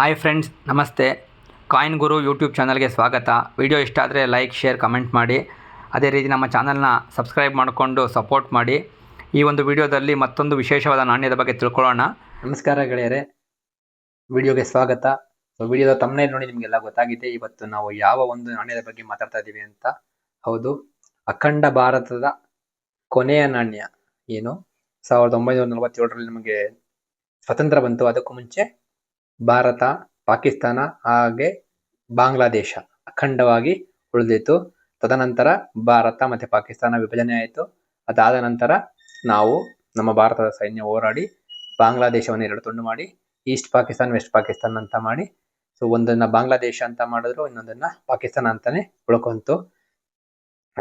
Hi friends ನಮಸ್ತೆ. Coin Guru YouTube ಚಾನಲ್ಗೆ ಸ್ವಾಗತ. ವಿಡಿಯೋ ಇಷ್ಟ ಆದರೆ ಲೈಕ್ ಶೇರ್ ಕಮೆಂಟ್ ಮಾಡಿ. ಅದೇ ರೀತಿ ನಮ್ಮ ಚಾನಲ್ನ ಸಬ್ಸ್ಕ್ರೈಬ್ ಮಾಡಿಕೊಂಡು ಸಪೋರ್ಟ್ ಮಾಡಿ. ಈ ಒಂದು ವಿಡಿಯೋದಲ್ಲಿ ಮತ್ತೊಂದು ವಿಶೇಷವಾದ ನಾಣ್ಯದ ಬಗ್ಗೆ ತಿಳ್ಕೊಳ್ಳೋಣ. ನಮಸ್ಕಾರ ಗೆಳೆಯರೆ. ವಿಡಿಯೋಗೆ ಸ್ವಾಗತ. ಸೊ ವಿಡಿಯೋದ ತಮ್ಮನೇ ನೋಡಿ ನಿಮಗೆಲ್ಲ ಗೊತ್ತಾಗಿದೆ. ಇವತ್ತು ನಾವು ಯಾವ ಒಂದು ನಾಣ್ಯದ ಬಗ್ಗೆ ಮಾತಾಡ್ತಾ ಇದ್ದೀವಿ ಅಂತ. ಹೌದು, ಅಖಂಡ ಭಾರತದ ಕೊನೆಯ ನಾಣ್ಯ ಏನು? ಸಾವಿರದ ಒಂಬೈನೂರ ನಲವತ್ತೇಳರಲ್ಲಿ ನಮಗೆ ಸ್ವತಂತ್ರ ಬಂತು. ಅದಕ್ಕೂ ಮುಂಚೆ ಭಾರತ, ಪಾಕಿಸ್ತಾನ ಹಾಗೆ ಬಾಂಗ್ಲಾದೇಶ ಅಖಂಡವಾಗಿ ಉಳಿದಿತ್ತು. ತದನಂತರ ಭಾರತ ಮತ್ತೆ ಪಾಕಿಸ್ತಾನ ವಿಭಜನೆ ಆಯಿತು. ಅದಾದ ನಂತರ ನಾವು ನಮ್ಮ ಭಾರತದ ಸೈನ್ಯ ಹೋರಾಡಿ ಬಾಂಗ್ಲಾದೇಶವನ್ನು ಎರಡು ತುಂಡು ಮಾಡಿ, ಈಸ್ಟ್ ಪಾಕಿಸ್ತಾನ್, ವೆಸ್ಟ್ ಪಾಕಿಸ್ತಾನ್ ಅಂತ ಮಾಡಿ. ಸೊ ಒಂದನ್ನ ಬಾಂಗ್ಲಾದೇಶ ಅಂತ ಮಾಡಿದ್ರು, ಇನ್ನೊಂದನ್ನ ಪಾಕಿಸ್ತಾನ ಅಂತಾನೆ ಉಳ್ಕೊಂತು.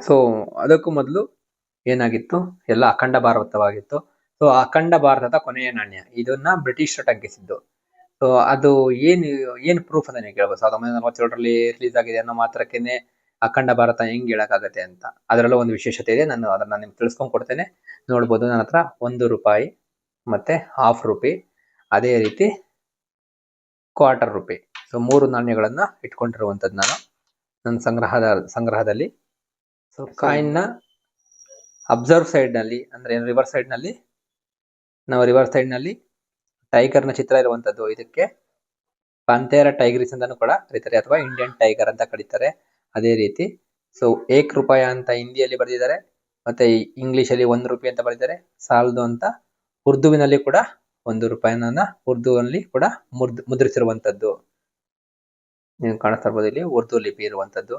ಸೊ ಅದಕ್ಕೂ ಮೊದಲು ಏನಾಗಿತ್ತು? ಎಲ್ಲ ಅಖಂಡ ಭಾರತವಾಗಿತ್ತು. ಸೊ ಅಖಂಡ ಭಾರತದ ಕೊನೆಯ ನಾಣ್ಯ. ಇದನ್ನ ಬ್ರಿಟಿಷರು ಸೊ ಅದು ಏನು ಏನು ಪ್ರೂಫ್ ಅಂತ ನೀವು ಕೇಳ್ಬೋದು? ಸಾವಿರದ ಒಂಬೈನೂರ ನಲವತ್ತೇಳರಲ್ಲಿ ರಿಲೀಸ್ ಆಗಿದೆ ಅನ್ನೋ ಮಾತ್ರಕ್ಕೇನೆ ಅಖಂಡ ಭಾರತ ಹೆಂಗ್ ಹೇಳಕ್ಕಾಗತ್ತೆ ಅಂತ. ಅದರಲ್ಲೂ ಒಂದು ವಿಶೇಷತೆ ಇದೆ. ನಾನು ಅದನ್ನ ನಿಮ್ಗೆ ತಿಳ್ಸ್ಕೊಂಡು ಕೊಡ್ತೇನೆ. ನೋಡ್ಬೋದು ನನ್ನ ಹತ್ರ ಒಂದು ರೂಪಾಯಿ ಮತ್ತೆ ಹಾಫ್ ರುಪಿ ಅದೇ ರೀತಿ ಕ್ವಾರ್ಟರ್ ರುಪಿ ಸೊ ಮೂರು ನಾಣ್ಯಗಳನ್ನ ಇಟ್ಕೊಂಡಿರುವಂತದ್ದು ನಾನು ನನ್ನ ಸಂಗ್ರಹದ, ಸಂಗ್ರಹದಲ್ಲಿ. ಸೊ ಕಾಯಿನ್ನ ಅಬ್ಸರ್ವ್ ಸೈಡ್ನಲ್ಲಿ, ಅಂದ್ರೆ ರಿವರ್ಸ್ ಸೈಡ್ನಲ್ಲಿ? ನಾವು ರಿವರ್ಸ್ ಸೈಡ್ನಲ್ಲಿ ಟೈಗರ್ನ ಚಿತ್ರ ಇರುವಂತದ್ದು. ಇದಕ್ಕೆ ಪಂತೇರ ಟೈಗ್ರಿಸ್ ಅಂತಾನು ಕೂಡ ಕರೀತಾರೆ, ಅಥವಾ ಇಂಡಿಯನ್ ಟೈಗರ್ ಅಂತ ಕರೀತಾರೆ, ಅದೇ ರೀತಿ. ಸೊ ಏಕ್ ರೂಪಾಯಿ ಅಂತ ಹಿಂದಿಯಲ್ಲಿ ಬರೆದಿದ್ದಾರೆ, ಮತ್ತೆ ಇಂಗ್ಲಿಷ್ ಅಲ್ಲಿ ಒಂದು ರೂಪಾಯಿ ಅಂತ ಬರೆದಿದ್ದಾರೆ, ಸಾಲದು ಅಂತ ಉರ್ದುವಿನಲ್ಲಿ ಕೂಡ ಒಂದು ರೂಪಾಯಿನ ಉರ್ದುವಲ್ಲಿ ಕೂಡ ಮುದ್ರಿಸಿರುವಂತದ್ದು. ನೀವು ಕಾಣಿಸ್ತಾ ಇರ್ಬೋದು ಇಲ್ಲಿ, ಉರ್ದು ಲಿಪಿ ಇರುವಂತದ್ದು.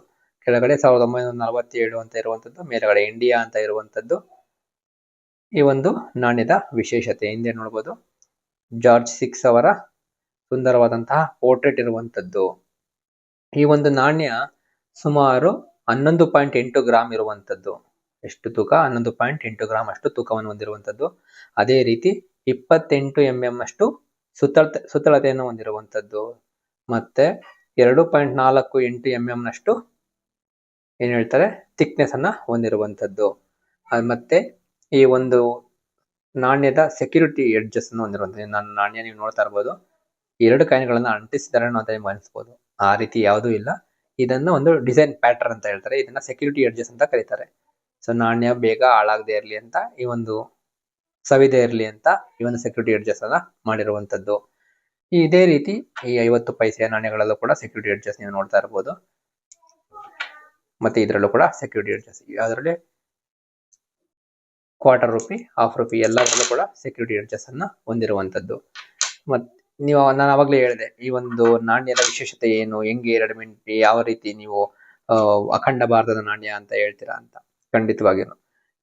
ಕೆಳಗಡೆ ಸಾವಿರದ ಒಂಬೈನೂರ ನಲವತ್ತೇಳು ಅಂತ ಇರುವಂತದ್ದು, ಮೇಲ್ಗಡೆ ಇಂಡಿಯಾ ಅಂತ ಇರುವಂತದ್ದು. ಈ ಒಂದು ನಾಣ್ಯದ ವಿಶೇಷತೆ ಹಿಂದೆ ನೋಡ್ಬೋದು. ಜಾರ್ಜ್ ಸಿಕ್ಸ್ ಅವರ ಸುಂದರವಾದಂತಹ ಪೋರ್ಟ್ರೇಟ್ ಇರುವಂತದ್ದು ಈ ಒಂದು ನಾಣ್ಯ ಸುಮಾರು ಹನ್ನೊಂದು ಪಾಯಿಂಟ್ ಎಂಟು ಗ್ರಾಮ್ ಇರುವಂತದ್ದು ಎಷ್ಟು ತೂಕ? ಹನ್ನೊಂದು ಪಾಯಿಂಟ್ ಎಂಟು ಗ್ರಾಮ್ ಅಷ್ಟು ತೂಕವನ್ನು ಹೊಂದಿರುವಂತದ್ದು ಅದೇ ರೀತಿ ಇಪ್ಪತ್ತೆಂಟು ಎಂ ಎಂ ಅಷ್ಟು ಸುತ್ತಳತೆ ಸುತ್ತಳತೆಯನ್ನು ಹೊಂದಿರುವಂತದ್ದು ಮತ್ತೆ ಎರಡು ಪಾಯಿಂಟ್ ನಾಲ್ಕು ಎಂಟು ಎಂ ನಷ್ಟು ಏನ್ ಹೇಳ್ತಾರೆ? ಥಿಕ್ನೆಸ್ ಅನ್ನ ಹೊಂದಿರುವಂತದ್ದು ಮತ್ತೆ ಈ ಒಂದು ನಾಣ್ಯದ ಸೆಕ್ಯೂರಿಟಿ ಎಡ್ಜಸ್ ಅನ್ನು ಹೊಂದಿರುವಂತದ್ದು ನನ್ನ ನಾಣ್ಯ ನೀವು ನೋಡ್ತಾ ಇರ್ಬೋದು. ಎರಡು ಕಾಯಿನ್ಗಳನ್ನ ಅಂಟಿಸಿದ್ದಾರೆ ಅಂತ ನೀವು ಅನಿಸ್ಬೋದು ಆ ರೀತಿ ಯಾವುದೂ ಇಲ್ಲ. ಇದನ್ನ ಒಂದು ಡಿಸೈನ್ ಪ್ಯಾಟರ್ನ್ ಅಂತ ಹೇಳ್ತಾರೆ. ಇದನ್ನ ಸೆಕ್ಯೂರಿಟಿ ಎಡ್ಜಸ್ ಅಂತ ಕರೀತಾರೆ. ಸೊ ನಾಣ್ಯ ಬೇಗ ಹಾಳಾಗದೆ ಇರಲಿ ಅಂತ, ಈ ಒಂದು ಸವಿದೆ ಇರಲಿ ಅಂತ ಈ ಒಂದು ಸೆಕ್ಯೂರಿಟಿ ಎಡ್ಜಸ್ ಅನ್ನ ಮಾಡಿರುವಂತದ್ದು ಇದೇ ರೀತಿ ಈ ಐವತ್ತು ಪೈಸೆಯ ನಾಣ್ಯಗಳಲ್ಲೂ ಕೂಡ ಸೆಕ್ಯೂರಿಟಿ ಎಡ್ಜಸ್ ನೀವು ನೋಡ್ತಾ ಇರ್ಬೋದು. ಮತ್ತೆ ಇದರಲ್ಲೂ ಕೂಡ ಸೆಕ್ಯೂರಿಟಿ ಎಡ್ಜಸ್ ಅದರಲ್ಲಿ ಕ್ವಾರ್ಟರ್ ರುಪಿ ಹಾಫ್ ರುಪಿ ಎಲ್ಲದರಲ್ಲೂ ಕೂಡ ಸೆಕ್ಯೂರಿಟಿ ಎಡ್ಜಸ್ ಅನ್ನ ಹೊಂದಿರುವಂತದ್ದು. ಮತ್ ನೀವು ನಾನು ಅವಾಗಲೇ ಹೇಳಿದೆ, ಈ ಒಂದು ನಾಣ್ಯದ ವಿಶೇಷತೆ ಏನು, ಹೆಂಗೆ ಎರಡು ಮಿಂಟ್ ಯಾವ ರೀತಿ ನೀವು ಅಖಂಡ ಭಾರತದ ನಾಣ್ಯ ಅಂತ ಹೇಳ್ತೀರಾ ಅಂತ ಖಂಡಿತವಾಗಿಯೂ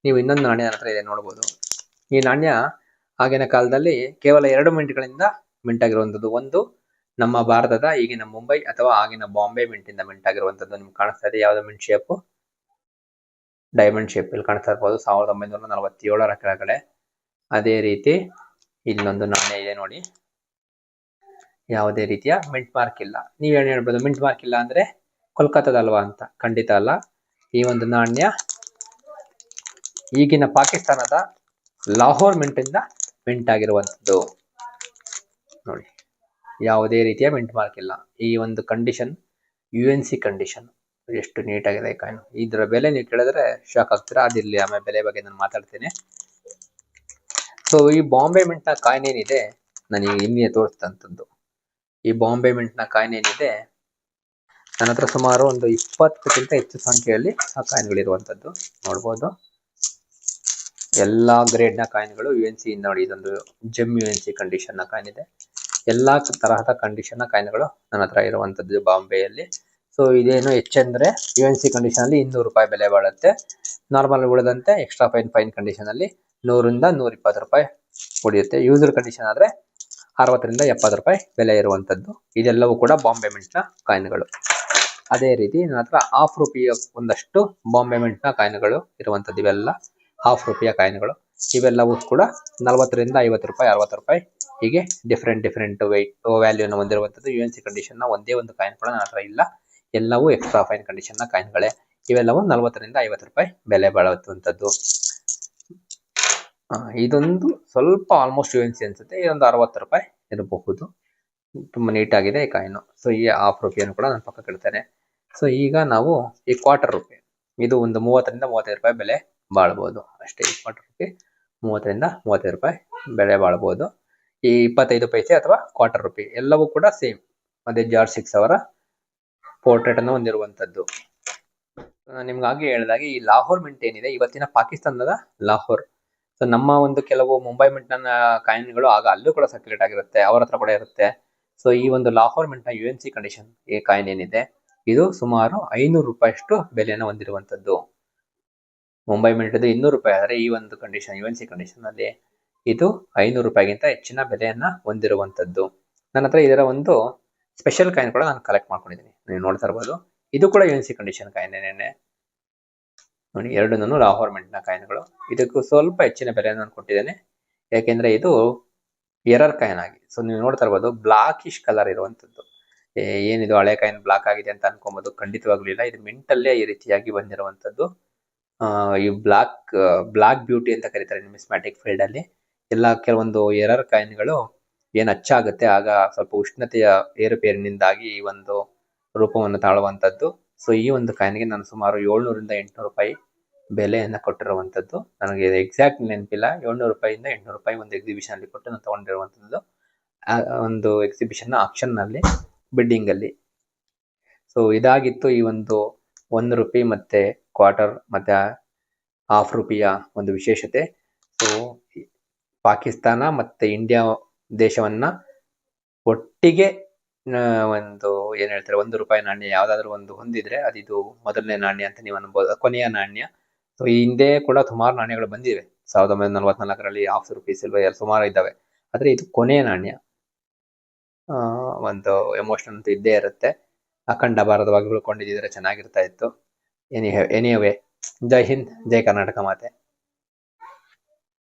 ನೀವು ಇನ್ನೊಂದು ನಾಣ್ಯ ಹತ್ರ ಇದೆ ನೋಡ್ಬೋದು. ಈ ನಾಣ್ಯ ಆಗಿನ ಕಾಲದಲ್ಲಿ ಕೇವಲ ಎರಡು ಮಿಂಟ್ಗಳಿಂದ ಮಿಂಟ್ ಆಗಿರುವಂಥದ್ದು ಒಂದು ನಮ್ಮ ಭಾರತದ, ಈಗಿನ ಮುಂಬೈ ಅಥವಾ ಆಗಿನ ಬಾಂಬೆ ಮಿಂಟಿಂದ ಇಂದ ಮಿಂಟ್ ಆಗಿರುವಂಥದ್ದು ನಿಮ್ಗೆ ಕಾಣಿಸ್ತಾ ಇದೆ. ಯಾವ್ದು ಮಿಂಟ್ ಶೇಪ್ ಡೈಮಂಡ್ ಶೇಪ್ ಇಲ್ಲಿ ಕಾಣ್ತಾ ಇರ್ಬೋದು. ಸಾವಿರದ ಒಂಬೈನೂರ ನಲವತ್ತೇಳರ ಕೆಳಗಡೆ ಅದೇ ರೀತಿ ಇಲ್ಲೊಂದು ನಾಣ್ಯ ಇದೆ ನೋಡಿ. ಯಾವುದೇ ರೀತಿಯ ಮಿಂಟ್ ಮಾರ್ಕ್ ಇಲ್ಲ. ನೀವೇನು ಹೇಳ್ಬೋದು? ಮಿಂಟ್ ಮಾರ್ಕ್ ಇಲ್ಲ ಅಂದ್ರೆ ಕೋಲ್ಕತ್ತಾದಲ್ವಾ ಅಂತ. ಖಂಡಿತ ಅಲ್ಲ. ಈ ಒಂದು ನಾಣ್ಯ ಈಗಿನ ಪಾಕಿಸ್ತಾನದ ಲಾಹೋರ್ ಮಿಂಟ್ ಇಂದ ಮಿಂಟ್ ಆಗಿರುವಂತದ್ದು ನೋಡಿ. ಯಾವುದೇ ರೀತಿಯ ಮಿಂಟ್ ಮಾರ್ಕ್ ಇಲ್ಲ. ಈ ಒಂದು condition U N C condition ಎಷ್ಟು ನೀಟಾಗಿದೆ ಈ ಕಾಯಿನ್ ಇದರ ಬೆಲೆ ನೀವು ಕೇಳಿದ್ರೆ ಶಾಕ್ ಆಗ್ತೀರಾ? ಅದಿರಲಿ, ಆಮೇಲೆ ಬೆಲೆ ಬಗ್ಗೆ ನಾನು ಮಾತಾಡ್ತೀನಿ. ಸೊ ಈ ಬಾಂಬೆ ಮಿಂಟ್ನ ಕಾಯಿನ್ ಏನಿದೆ ನನಗೆ ಇನ್ನೇ ತೋರಿಸ್ತಂತದ್ದು ಈ ಬಾಂಬೆ ಮಿಂಟ್ನ ಕಾಯಿನ್ ಏನಿದೆ ನನ್ನ ಹತ್ರ ಸುಮಾರು ಒಂದು ಇಪ್ಪತ್ತಕ್ಕಿಂತ ಹೆಚ್ಚು ಸಂಖ್ಯೆಯಲ್ಲಿ ಆ ಕಾಯಿನ್ಗಳಿರುವಂಥದ್ದು ನೋಡ್ಬೋದು. ಎಲ್ಲಾ ಗ್ರೇಡ್ನ ಕಾಯಿನ್ಗಳು ಯು ಎನ್ ಸಿ ನೋಡಿ, ಇದೊಂದು ಜೆಮ್ ಯು ಎನ್ ಸಿ ಕಂಡೀಷನ್ನ ಕಾಯಿನ್ ಇದೆ ಎಲ್ಲಾ ತರಹದ ಕಂಡೀಷನ್ನ ಕಾಯಿನ್ಗಳು ನನ್ನ ಹತ್ರ ಇರುವಂತದ್ದು ಬಾಂಬೆಯಲ್ಲಿ ಸೊ ಇದೇನು ಹೆಚ್ಚಂದ್ರೆ ಯು ಎನ್ ಸಿ ಕಂಡೀಷನ್ ಅಲ್ಲಿ ಇನ್ನೂರು ರೂಪಾಯಿ ಬೆಲೆ ಬಾಳುತ್ತೆ. ನಾರ್ಮಲ್ ಉಳಿದಂತೆ ಎಕ್ಸ್ಟ್ರಾ ಫೈನ್ ಫೈನ್ ಕಂಡೀಷನ್ ಅಲ್ಲಿ ನೂರಿಂದ ನೂರ ಇಪ್ಪತ್ತು ರೂಪಾಯಿ ಉಳಿಯುತ್ತೆ. ಯೂಸರ್ ಕಂಡೀಷನ್ ಆದ್ರೆ ಅರವತ್ತರಿಂದ ಎಪ್ಪತ್ತು ರೂಪಾಯಿ ಬೆಲೆ ಇರುವಂತದ್ದು. ಇದೆಲ್ಲವೂ ಕೂಡ ಬಾಂಬೆ ಮಿಂಟ್ನ ಕಾಯಿನ್ಗಳು. ಅದೇ ರೀತಿ ನನ್ನ ಹತ್ರ ಹಾಫ್ ರುಪಿಯ ಒಂದಷ್ಟು ಬಾಂಬೆ ಮಿಂಟ್ನ ಕಾಯಿನ್ಗಳು ಇರುವಂತದ್ದು. ಇವೆಲ್ಲ ಹಾಫ್ ರುಪಿಯ ಕಾಯಿನ್ಗಳು. ಇವೆಲ್ಲವೂ ಕೂಡ ನಲವತ್ತರಿಂದ ಐವತ್ತು ರೂಪಾಯಿ, ಅರವತ್ತು ರೂಪಾಯಿ ಹೀಗೆ ಡಿಫ್ರೆಂಟ್ ಡಿಫ್ರೆಂಟ್ ವೆಯ್ಟ್ ವ್ಯಾಲ್ಯೂನ ಹೊಂದಿರುವಂತದ್ದು. ಯು ಎನ್ ಸಿ ಕಂಡೀಷನ್ನ ಒಂದೇ ಒಂದು ಕಾಯಿನ್ ಕೂಡ ನನ್ನ ಹತ್ರ ಇಲ್ಲ. ಎಲ್ಲವೂ ಎಕ್ಸ್ಟ್ರಾ ಫೈನ್ ಕಂಡೀಷನ್ನ ಕಾಯಿನ್ಗಳೇ. ಇವೆಲ್ಲವೂ ನಲವತ್ತರಿಂದ ಐವತ್ತು ರೂಪಾಯಿ ಬೆಲೆ ಬಾಳುವಂತದ್ದು ಇದೊಂದು ಸ್ವಲ್ಪ ಆಲ್ಮೋಸ್ಟ್ ಯು ಎನ್ ಸಿ ಅನ್ಸುತ್ತೆ. ಇದೊಂದು ಅರವತ್ತು ರೂಪಾಯಿ ಇರಬಹುದು. ತುಂಬ ಆಗಿದೆ ಈ ಕಾಯಿನ್. ಸೊ ಈ ಹಾಫ್ ರೂಪಿಯನ್ನು ಕೂಡ ನಾನು ಪಕ್ಕಕ್ಕೆ ಇಡ್ತೇನೆ. ಸೊ ಈಗ ನಾವು ಈ ಕ್ವಾರ್ಟರ್ ರೂಪಾಯಿ ಇದು ಒಂದು ಮೂವತ್ತರಿಂದ ಮೂವತ್ತೈದು ರೂಪಾಯಿ ಬೆಲೆ ಬಾಳ್ಬೋದು. ಅಷ್ಟೇ, ಈ ಕ್ವಾರ್ಟರ್ ರೂಪಾಯಿ ಮೂವತ್ತರಿಂದ ಮೂವತ್ತೈದು ರೂಪಾಯಿ ಬೆಲೆ ಬಾಳ್ಬೋದು. ಈ ಇಪ್ಪತ್ತೈದು ಪೈಸೆ ಅಥವಾ ಕ್ವಾರ್ಟರ್ ರೂಪಾಯಿ ಎಲ್ಲವೂ ಕೂಡ ಸೇಮ್ ಅದೇ ಜಾರ್ಜ್ ಸಿಕ್ಸ್ ಅವರ ಪೋರ್ಟ್ರೇಟ್ ಅನ್ನು ಹೊಂದಿರುವಂತದ್ದು ನಿಮ್ಗಾಗಿ ಹೇಳಿದಾಗ ಈ ಲಾಹೋರ್ ಮಿಂಟ್ ಏನಿದೆ, ಇವತ್ತಿನ ಪಾಕಿಸ್ತಾನದ ಲಾಹೋರ್. ಸೊ ನಮ್ಮ ಒಂದು ಕೆಲವು ಮುಂಬೈ ಮಿಂಟ್ನ ಕಾಯಿನ್ಗಳು ಆಗ ಅಲ್ಲೂ ಕೂಡ ಸರ್ಕ್ಯುಲೇಟ್ ಆಗಿರುತ್ತೆ, ಅವರ ಹತ್ರ ಕೂಡ ಇರುತ್ತೆ. ಸೊ ಈ ಒಂದು ಲಾಹೋರ್ ಮಿಂಟ್ನ ಯು ಎನ್ ಸಿ ಕಂಡೀಷನ್ ಈ ಕಾಯಿನ್ ಏನಿದೆ, ಇದು ಸುಮಾರು ಐನೂರು ರೂಪಾಯಿಷ್ಟು ಬೆಲೆಯನ್ನು ಹೊಂದಿರುವಂತದ್ದು ಮುಂಬೈ ಮಿಂಟ್ ಇನ್ನೂರು ರೂಪಾಯಿ ಆದರೆ ಈ ಒಂದು condition U N C condition ಅಲ್ಲಿ ಇದು ಐನೂರು ರೂಪಾಯಿಗಿಂತ ಹೆಚ್ಚಿನ ಬೆಲೆಯನ್ನ ಹೊಂದಿರುವಂತದ್ದು ನನ್ನ ಹತ್ರ ಇದರ ಒಂದು ಸ್ಪೆಷಲ್ ಕಾಯಿನ್ ಕೂಡ ನಾನು ಕಲೆಕ್ಟ್ ಮಾಡ್ಕೊಂಡಿದ್ದೀನಿ. ನೀವು ನೋಡ್ತಾ ಇರ್ಬೋದು. ಇದು ಕೂಡ ಯುಎನ್ಸಿ ಕಂಡೀಷನ್ ಕಾಯಿನೇನೆ ನೋಡಿ ಎರಡು ನಾನು ಲಾಹೋರ್ ಮೆಂಟ್ನ ಕಾಯಿನ್ಗಳು. ಇದಕ್ಕೂ ಸ್ವಲ್ಪ ಹೆಚ್ಚಿನ ಬೆಲೆಯನ್ನು ನಾನು ಕೊಟ್ಟಿದ್ದೇನೆ. ಯಾಕೆಂದ್ರೆ ಇದು ಎರರ್ ಕಾಯಿನ್ ಆಗಿ ಸೊ ನೀವು ನೋಡ್ತಾ ಇರ್ಬೋದು ಬ್ಲಾಕಿಶ್ ಕಲರ್ ಇರುವಂತದ್ದು ಏ, ಏನಿದು ಹಳೆ ಕಾಯಿನ್ ಬ್ಲಾಕ್ ಆಗಿದೆ ಅಂತ ಅನ್ಕೊಬೋದು ಖಂಡಿತವಾಗ್ಲಿಲ್ಲ. ಇದು ಮಿಂಟಲ್ಲೇ ಈ ರೀತಿಯಾಗಿ ಬಂದಿರುವಂತದ್ದು ಆ, ಈ ಬ್ಲಾಕ್ ಬ್ಲಾಕ್ ಬ್ಯೂಟಿ ಅಂತ ಕರೀತಾರೆ ಮಿಸ್ಮ್ಯಾಟಿಕ್ ಫೀಲ್ಡ್ ಅಲ್ಲಿ. ಎಲ್ಲ ಕೆಲವೊಂದು ಎರರ್ ಕಾಯಿನ್ಗಳು ಏನ್ ಅಚ್ಚಾಗುತ್ತೆ ಆಗ ಸ್ವಲ್ಪ ಉಷ್ಣತೆಯ ಏರುಪೇರಿನಿಂದಾಗಿ ಈ ಒಂದು ರೂಪವನ್ನು ತಾಳುವಂತದ್ದು ಸೊ ಈ ಒಂದು ಕಾಯಿನ್ಗೆ ನಾನು ಸುಮಾರು ಏಳ್ನೂರಿಂದ ಎಂಟುನೂರು ರೂಪಾಯಿ ಬೆಲೆಯನ್ನು ಕೊಟ್ಟಿರುವಂತದ್ದು ನನಗೆ ಎಕ್ಸಾಕ್ಟ್ ನೆನಪಿಲ್ಲ. ಏಳ್ನೂರು ರೂಪಾಯಿಂದ ಎಂಟುನೂರು ರೂಪಾಯಿ ಒಂದು ಎಕ್ಸಿಬಿಷನ್ ಅಲ್ಲಿ ಕೊಟ್ಟು ನಾನು ತಗೊಂಡಿರುವಂತದ್ದು ಆ, ಒಂದು ಎಕ್ಸಿಬಿಷನ್ ಆಕ್ಷನ್ನಲ್ಲಿ ಬಿಡ್ಡಿಂಗ್ ಅಲ್ಲಿ ಸೊ ಇದಾಗಿತ್ತು ಈ ಒಂದು ಒಂದು ರೂಪಾಯಿ ಮತ್ತೆ ಕ್ವಾರ್ಟರ್ ಮತ್ತೆ ಹಾಫ್ ರೂಪಿಯ ಒಂದು ವಿಶೇಷತೆ. ಸೊ ಪಾಕಿಸ್ತಾನ ಮತ್ತೆ ಇಂಡಿಯಾ ದೇಶವನ್ನ ಒಟ್ಟಿಗೆ ಒಂದು ಏನ್ ಹೇಳ್ತಾರೆ, ಒಂದು ರೂಪಾಯಿ ನಾಣ್ಯ ಯಾವ್ದಾದ್ರು ಒಂದು ಹೊಂದಿದ್ರೆ ಅದಿದು ಮೊದಲನೇ ನಾಣ್ಯ ಅಂತ ನೀವು ಅನ್ಬೋದು, ಕೊನೆಯ ನಾಣ್ಯ. ಸೊ ಈ ಹಿಂದೆ ಕೂಡ ಸುಮಾರು ನಾಣ್ಯಗಳು ಬಂದಿವೆ. ಸಾವಿರದ ಒಂಬೈನೂರ ನಲವತ್ನಾಲ್ಕರಲ್ಲಿ ಹಾಫ್ ಇಲ್ವ ಎರಡು ಸುಮಾರು ಇದ್ದಾವೆ. ಆದ್ರೆ ಇದು ಕೊನೆಯ ನಾಣ್ಯ. ಒಂದು ಎಮೋಷನ್ ಅಂತ ಇದ್ದೇ ಇರುತ್ತೆ. ಅಖಂಡ ಭಾರತವಾಗಿ ಉಳ್ಕೊಂಡಿದ್ದಿದ್ರೆ ಚೆನ್ನಾಗಿರ್ತಾ ಇತ್ತು. ಎನಿ ಎನಿವೇ ಜೈ ಹಿಂದ್, ಜೈ ಕರ್ನಾಟಕ ಮಾತೆ.